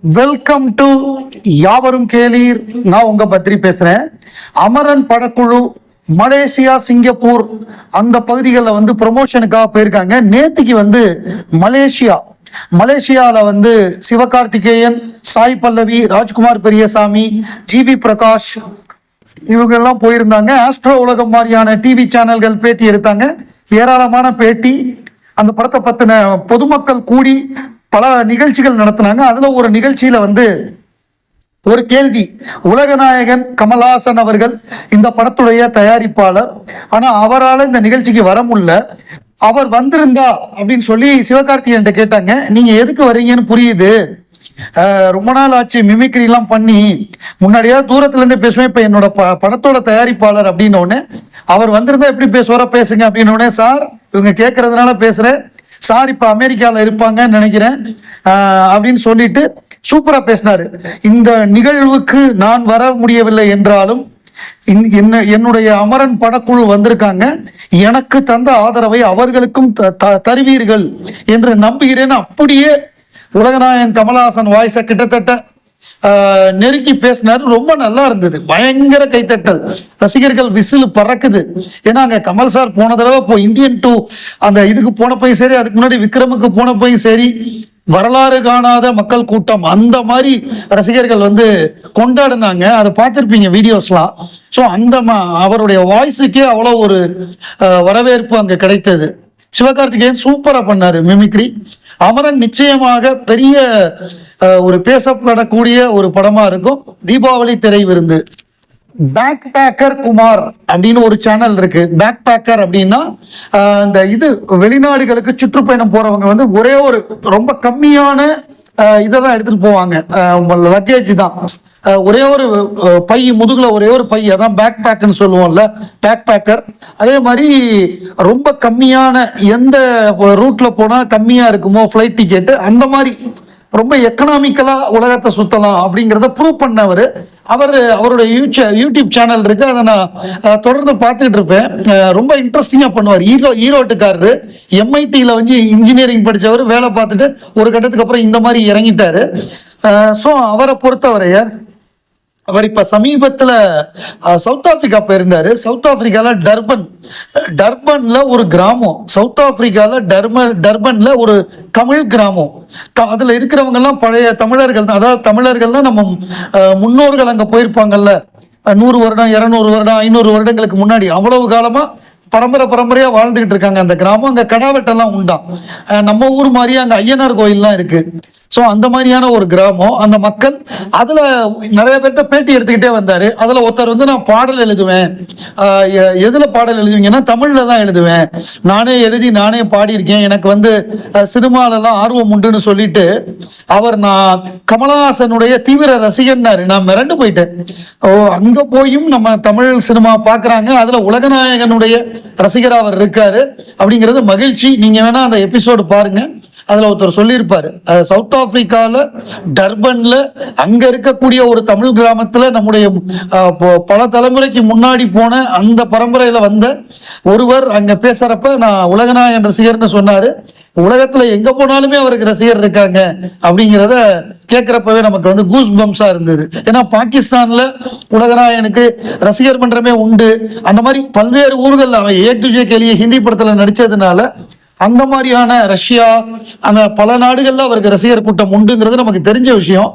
Welcome to யாவரும் கேளீர். நான் உங்க பத்ரி பேசுறேன். அமரன் படக்குழு மலேசியா சிங்கப்பூர் அந்த பகுதிகளில் வந்து ப்ரொமோஷனுக்காக போயிருக்காங்க. நேத்திக்கு வந்து மலேசியா. மலேசியாவில் வந்து சிவகார்த்திகேயன் சாய் பல்லவி ராஜ்குமார் பெரியசாமி ஜிவி பிரகாஷ் இவங்கெல்லாம் போயிருந்தாங்க. ஆஸ்ட்ரோ உலகம் மாதிரியான டிவி சேனல்கள் பேட்டி எடுத்தாங்க. ஏராளமான பேட்டி. அந்த படத்தை பற்றின பொதுமக்கள் கூடி பல நிகழ்ச்சிகள் நடத்தினாங்க. அதில் ஒரு நிகழ்ச்சியில் வந்து ஒரு கேள்வி. உலகநாயகன் கமல்ஹாசன் அவர்கள் இந்த படத்துடைய தயாரிப்பாளர். ஆனால் அவரால் இந்த நிகழ்ச்சிக்கு வர முடியல. அவர் வந்திருந்தா அப்படின்னு சொல்லி சிவகார்த்திகேயன் கேட்டாங்க. நீங்கள் எதுக்கு வரீங்கன்னு புரியுது. ரொம்ப நாள் ஆச்சு மிமிக்ரிலாம் பண்ணி. முன்னாடியா தூரத்துலேருந்து பேசுவேன் இப்போ என்னோட ப படத்தோட தயாரிப்பாளர் அப்படின்னோடனே அவர் வந்திருந்தா எப்படி பேசுவாரோ பேசுங்க அப்படின்னோடனே சார் இவங்க கேட்கறதுனால பேசுகிறேன் சார் இப்போ அமெரிக்காவில் இருப்பாங்கன்னு நினைக்கிறேன். அப்படின்னு சொல்லிட்டு சூப்பராக பேசினாரு. இந்த நிகழ்வுக்கு நான் வர முடியவில்லை என்றாலும் இன்- என்ன என்னுடைய அமரன் படக்குழு வந்திருக்காங்க. எனக்கு தந்த ஆதரவை அவர்களுக்கும் த- த- தருவீர்கள் என்று நம்புகிறேன். அப்படியே உலகநாயகன் கமலஹாசன் வாய்ஸை கிட்டத்தட்ட நெருக்கி பேசினாரு. ரொம்ப நல்லா இருந்தது. பயங்கர கைத்தட்டல் ரசிகர்கள் விசில் பறக்குது. ஏன்னா அங்க கமல் சார் போன தடவை இப்போ இந்தியன் டூ அந்த இதுக்கு போனப்பையும் சரி அதுக்கு முன்னாடி விக்ரமுக்கு போனப்பையும் சரி வரலாறு காணாத மக்கள் கூட்டம். அந்த மாதிரி ரசிகர்கள் வந்து கொண்டாடினாங்க. அதை பார்த்துருப்பீங்க வீடியோஸ்லாம். ஸோ அந்த அவருடைய வாய்ஸுக்கே அவ்வளோ ஒரு வரவேற்பு அங்கே கிடைத்தது. சிவகார்த்திகேயன் சூப்பராக பண்ணாரு மிமிக்ரி அமரன் நிச்சயமாக பெரிய ஒரு பேசப்படக்கூடிய ஒரு படமா இருக்கும். தீபாவளி திரை விருந்து. பேக் பேக்கர் குமார் அப்படின்னு ஒரு சேனல் இருக்கு. பேக் பேக்கர் அப்படின்னா இந்த இது வெளிநாடுகளுக்கு சுற்றுப்பயணம் போறவங்க வந்து ஒரே ஒரு ரொம்ப கம்மியான இதை தான் எடுத்துட்டு போவாங்க. லக்கேஜ் தான். ஒரே ஒரு பை முதுகில் ஒரே ஒரு பை அதான் பேக் பேக்குன்னு சொல்லுவோம்ல பேக் பேக்கர் அதே மாதிரி ரொம்ப கம்மியான எந்த ரூட்டில் போனால் கம்மியாக இருக்குமோ ஃப்ளைட் டிக்கெட்டு அந்த மாதிரி ரொம்ப எக்கனாமிக்கலாக உலகத்தை சுற்றலாம் அப்படிங்கிறத ப்ரூவ் பண்ணவர். அவர் அவருடைய யூச்ச- யூடியூப் சேனல் இருக்குது அதை நான் தொடர்ந்து பார்த்துக்கிட்டு இருப்பேன். ரொம்ப இன்ட்ரெஸ்டிங்காக பண்ணுவார். ஈரோ ஈரோட்டுக்காரரு எம்ஐடியில் வந்து இன்ஜினியரிங் படித்தவர் வேலை பார்த்துட்டு ஒரு கட்டத்துக்கு அப்புறம் இந்த மாதிரி இறங்கிட்டாரு. ஸோ அவரை பொறுத்தவரைய அவர் இப்ப சமீபத்துல சவுத் ஆப்பிரிக்கா போயிருந்தாரு. சவுத் ஆப்பிரிக்கால டர்பன். டர்பன்ல ஒரு கிராமம். சவுத் ஆப்பிரிக்கால டர்பன் டர்பன்ல ஒரு தமிழ் கிராமம். த- அதுல இருக்கிறவங்க எல்லாம் பழைய தமிழர்கள் தான். அதாவது தமிழர்கள்னா நம்ம முன்னோர்கள் அங்க போயிருப்பாங்கல்ல. நூறு வருடம் இருநூறு வருடம் ஐநூறு வருடங்களுக்கு முன்னாடி. அவ்வளவு காலமா பரம்பரை பரம்பரையாக வாழ்ந்துக்கிட்டு இருக்காங்க அந்த கிராமம். அங்கே கடாவெட்டெல்லாம் உண்டாம் நம்ம ஊர் மாதிரியே அங்கே ஐயனார் கோயில்லாம் இருக்கு. ஸோ அந்த மாதிரியான ஒரு கிராமம். அந்த மக்கள் அதில் நிறைய பேர்கிட்ட பேட்டி எடுத்துக்கிட்டே வந்தார். அதில் ஒருத்தர் வந்து நான் பாடல் எழுதுவேன். எதில் பாடல் எழுதுவீங்கன்னா தமிழில் தான் எழுதுவேன். நானே எழுதி நானே பாடியிருக்கேன். எனக்கு வந்து சினிமாலெல்லாம் ஆர்வம் உண்டுன்னு சொல்லிட்டு அவர் நான் கமலஹாசனுடைய தீவிர ரசிகன்னாரு. நான் மிரண்டு போயிட்டேன். ஓ அங்கே போயும் நம்ம தமிழ் சினிமா பார்க்குறாங்க அதில் உலகநாயகனுடைய ரசிகர் அவர் இருக்காரு. அப்படிங்கிறது மகிழ்ச்சி. நீங்க வேணா அந்த எபிசோடு பாருங்க. அதுல ஒருத்தர் சொல்லியிருப்பாரு. சவுத் ஆப்பிரிக்கால டர்பன்ல அங்க இருக்கக்கூடிய ஒரு தமிழ் கிராமத்துல நம்முடைய பல தலைமுறைக்கு முன்னாடி போன அந்த பரம்பரையில வந்த ஒருவர் அங்க பேசுறப்ப நான் உலகநாயகன் ரசிகர்னு சொன்னாரு. உலகத்துல எங்க போனாலுமே அவருக்கு ரசிகர் இருக்காங்க அப்படிங்கிறத கேட்கிறப்பவே நமக்கு வந்து கூஸ் பம்ஸா இருந்தது. ஏன்னா பாகிஸ்தான்ல உலகநாயனுக்கு ரசிகர் மன்றமே உண்டு. அந்த மாதிரி பல்வேறு ஊர்கள் அவன் ஏ டு ஜே கேலிய ஹிந்தி படத்துல நடிச்சதுனால அந்த மாதிரியான ரஷ்யா அந்த பல நாடுகளில் அவருக்கு ரசிகர் கூட்டம் உண்டுங்கிறது நமக்கு தெரிஞ்ச விஷயம்.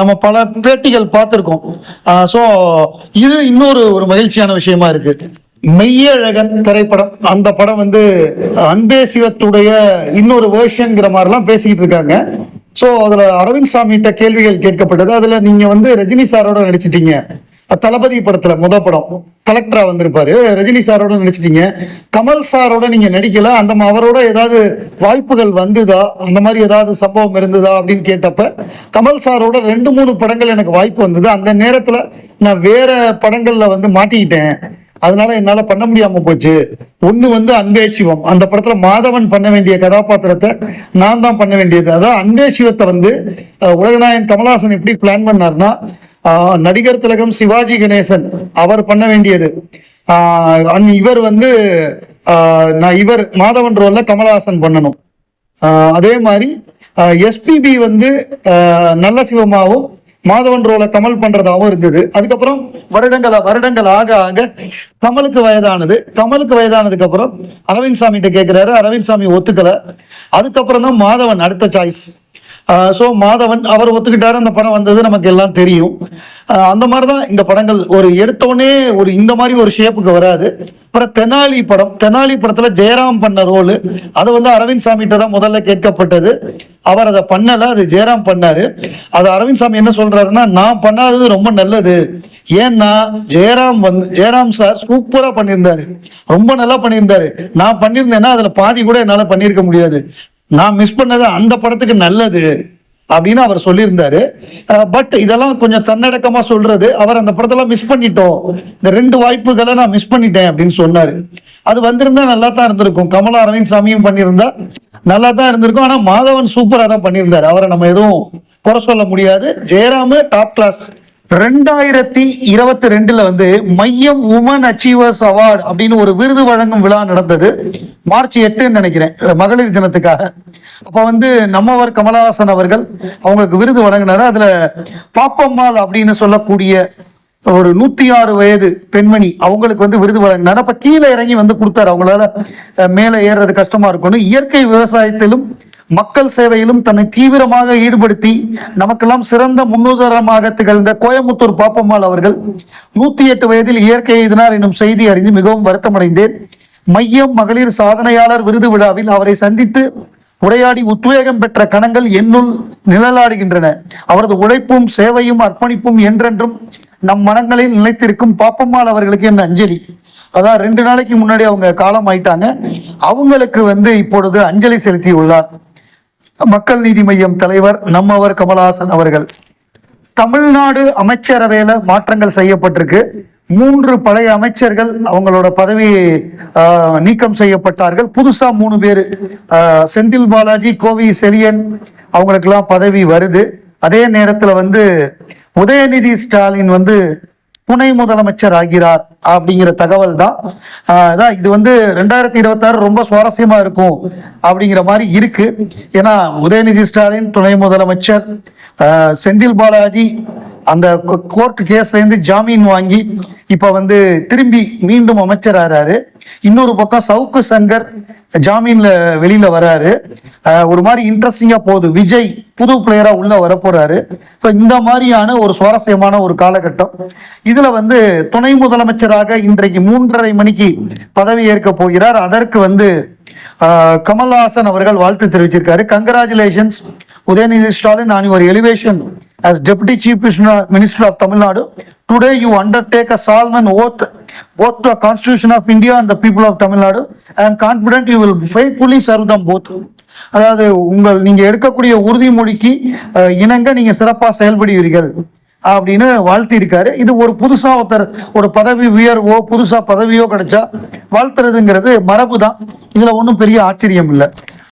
நம்ம பல பேட்டிகள் பார்த்துருக்கோம். ஸோ இது இன்னொரு ஒரு மகிழ்ச்சியான விஷயமா இருக்குது மெய்யழகன் திரைப்படம். அந்த படம் வந்து அன்பே சிவத்துடைய இன்னொரு வேர்ஷன்ங்கிற மாதிரிலாம் பேசிக்கிட்டு இருக்காங்க. ஸோ அதில் அரவிந்த் சாமிகிட்ட கேள்விகள் கேட்கப்பட்டது. அதில் நீங்கள் வந்து ரஜினி சாரோட நடிச்சிட்டீங்க. தளபதி படத்தில் முத படம். கலெக்டரா வந்திருப்பாரு. ரஜினி சாரோட நடிச்சிட்டீங்க. கமல் சாரோட நீங்கள் நடிக்கல. அந்த அவரோட ஏதாவது வாய்ப்புகள் வந்துதா? அந்த மாதிரி ஏதாவது சம்பவம் இருந்ததா அப்படின்னு கேட்டப்ப கமல் சாரோட ரெண்டு மூணு படங்கள் எனக்கு வாய்ப்பு வந்தது. அந்த நேரத்தில் நான் வேற படங்களில் வந்து மாட்டிக்கிட்டேன். அதனால என்னால பண்ண முடியாம போச்சு. ஒண்ணு வந்து அன்பே சிவம். அந்த படத்துல மாதவன் பண்ண வேண்டிய கதாபாத்திரத்தை நான் தான் பண்ண வேண்டியது. அதான் அன்பே சிவத்தை வந்து உலகநாயன் கமலஹாசன் எப்படி பிளான் பண்ணார்னா நடிகர் திலகம் சிவாஜி கணேசன் அவர் பண்ண வேண்டியது. அன் இவர் வந்து நான் இவர் மாதவன் ரோல்ல கமலஹாசன் பண்ணணும். அதே மாதிரி எஸ்பிபி வந்து நல்ல சிவமாவும் மாதவன் ரோல கமல் பண்றதாவும் இருந்தது. அதுக்கப்புறம் வருடங்களா வருடங்கள் ஆக ஆக கமலுக்கு வயதானது. கமலுக்கு வயதானதுக்கு அப்புறம் அரவிந்த் சாமி கிட்ட கேட்கிறாரு அரவிந்த் சாமி ஒத்துக்கல. அதுக்கப்புறம் தான் மாதவன் அடுத்த சாய்ஸ் ஸோ மாதவன் அவர் ஒத்துக்கிட்டாரு அந்த படம் வந்தது நமக்கு எல்லாம் தெரியும். அந்த மாதிரி தான் இந்த படங்கள். ஒரு எடுத்தோடனே ஒரு இந்த மாதிரி ஒரு ஷேப்புக்கு வராது. அப்புறம் தெனாலி படம். தெனாலி படத்தில் ஜெயராம் பண்ண ரோலு அது வந்து அரவிந்த் சாமிகிட்ட தான் முதல்ல கேட்கப்பட்டது. அவர் அதை பண்ணலை அது ஜெயராம் பண்ணார். அது அரவிந்த் சாமி என்ன சொல்கிறாருன்னா நான் பண்ணாதது ரொம்ப நல்லது. ஏன்னா ஜெயராம் வந்து ஜெயராம் சார் சூப்பராக பண்ணியிருந்தாரு. ரொம்ப நல்லா பண்ணியிருந்தாரு. நான் பண்ணியிருந்தேன்னா அதில் பாதி கூட என்னால் பண்ணியிருக்க முடியாது. நான் மிஸ் பண்ணது அந்த படத்துக்கு நல்லது அப்படின்னு அவர் சொல்லியிருந்தாரு. பட் இதெல்லாம் கொஞ்சம் தன்னடக்கமா சொல்றது அவர் அந்த படத்தெல்லாம் மிஸ் பண்ணிட்டோம். இந்த ரெண்டு வாய்ப்புகளை நான் மிஸ் பண்ணிட்டேன் அப்படின்னு சொன்னாரு. அது வந்திருந்தா நல்லா தான் இருந்திருக்கும். கமலா அரவிந்த் சாமியும் பண்ணியிருந்தா நல்லா தான் இருந்திருக்கும். ஆனா மாதவன் சூப்பரா தான் பண்ணியிருந்தாரு. அவரை நம்ம எதுவும் குறை சொல்ல முடியாது. ஜெயராமு டாப் கிளாஸ் ரெண்டாயிரத்தி இருபத்தி ரெண்டுல வந்து மையம் உமன் அச்சீவர்ஸ் அவார்டு அப்படின்னு ஒரு விருது வழங்கும் விழா நடந்தது. மார்ச் எட்டுன்னு நினைக்கிறேன். மகளிர் தினத்துக்காக. அப்ப வந்து நம்மவர் கமலஹாசன் அவர்கள் அவங்களுக்கு விருது வழங்கினாரு. அதுல பாப்பம்மாள் அப்படின்னு சொல்லக்கூடிய ஒரு நூத்தி ஆறு வயது பெண்மணி அவங்களுக்கு வந்து விருது வழங்கினார். அப்ப கீழே இறங்கி வந்து கொடுத்தாரு. அவங்களால மேலே ஏறுறது கஷ்டமா இருக்கும்னு. இயற்கை விவசாயத்திலும் மக்கள் சேவையிலும் தன்னை தீவிரமாக ஈடுபடுத்தி நமக்கெல்லாம் சிறந்த முன்னுதாரணமாக திகழ்ந்த கோயமுத்தூர் பாப்பம்மாள் அவர்கள் நூத்தி எட்டு வயதில் இயற்கை எய்தினார் என்னும் செய்தி அறிந்து மிகவும் வருத்தமடைந்தேன். மையம் மகளிர் சாதனையாளர் விருது விழாவில் அவரை சந்தித்து உரையாடி உத்வேகம் பெற்ற கணங்கள் என்னுள் நிழலாடுகின்றன. அவரது உழைப்பும் சேவையும் அர்ப்பணிப்பும் என்றென்றும் நம் மனங்களில் நிலைத்திருக்கும் பாப்பம்மாள் அவர்களுக்கு என் அஞ்சலி. அதான் ரெண்டு நாளைக்கு முன்னாடி அவங்க காலம் ஆயிட்டாங்க அவங்களுக்கு வந்து இப்பொழுது அஞ்சலி செலுத்தியுள்ளார். மக்கள் நீதி மையம் தலைவர் நம்மவர் கமலஹாசன் அவர்கள். தமிழ்நாடு அமைச்சரவையில் மாற்றங்கள் செய்யப்பட்டிருக்கு. மூன்று பழைய அமைச்சர்கள் அவங்களோட பதவி நீக்கம் செய்யப்பட்டார்கள். புதுசாக மூணு பேர் செந்தில் பாலாஜி கோவி செலியன் அவங்களுக்கெல்லாம் பதவி வருது. அதே நேரத்தில் வந்து உதயநிதி ஸ்டாலின் வந்து துணை முதலமைச்சர் ஆகிறார் அப்படிங்கிற தகவல் தான் அதான் இது வந்து ரெண்டாயிரத்தி இருபத்தாறு ரொம்ப சுவாரஸ்யமா இருக்கும் அப்படிங்கிற மாதிரி இருக்கு. ஏன்னா உதயநிதி ஸ்டாலின் துணை முதலமைச்சர் செந்தில் பாலாஜி அந்த கோர்ட் கேஸ்லேருந்து ஜாமீன் வாங்கி இப்போ வந்து திரும்பி மீண்டும் அமைச்சர் ஆறாரு இன்னொரு பக்கம் சவுக்கு சங்கர் ஜாமீன்ல வெளியில வராரு. ஒரு மாதிரி இன்ட்ரெஸ்டிங்கா போகுது. விஜய் புது பிளேயரா உள்ள வரப்போறாரு. இப்போ இந்த மாதிரியான ஒரு சுவாரஸ்யமான ஒரு காலகட்டம். இதுல வந்து துணை முதலமைச்சராக இன்றைக்கு மூன்றரை மணிக்கு பதவி ஏற்க போகிறார். அதற்கு வந்து ஆஹ் கமல்ஹாசன் அவர்கள் வாழ்த்து தெரிவிச்சிருக்காரு. Congratulations Udhayanidhi Stalin on your elevation as deputy chief minister of Tamil Nadu today you undertake a solemn oath both to the constitution of India and the people of Tamil Nadu I am confident you will faithfully serve them both அதாவது உங்கள் நீங்க எடுக்கக்கூடிய உறுதிமொழிக்கு அஹ், இணங்க நீங்க சிறப்பா செயல்படுவீர்கள் அப்படின்னு வாழ்த்திருக்காரு இது ஒரு புதுசா ஒருத்தர் ஒரு பதவி உயர்வோ புதுசா பதவியோ கிடைச்சா வாழ்த்துறதுங்கிறது மரபு தான் இதுல ஒன்றும் பெரிய ஆச்சரியம் இல்லை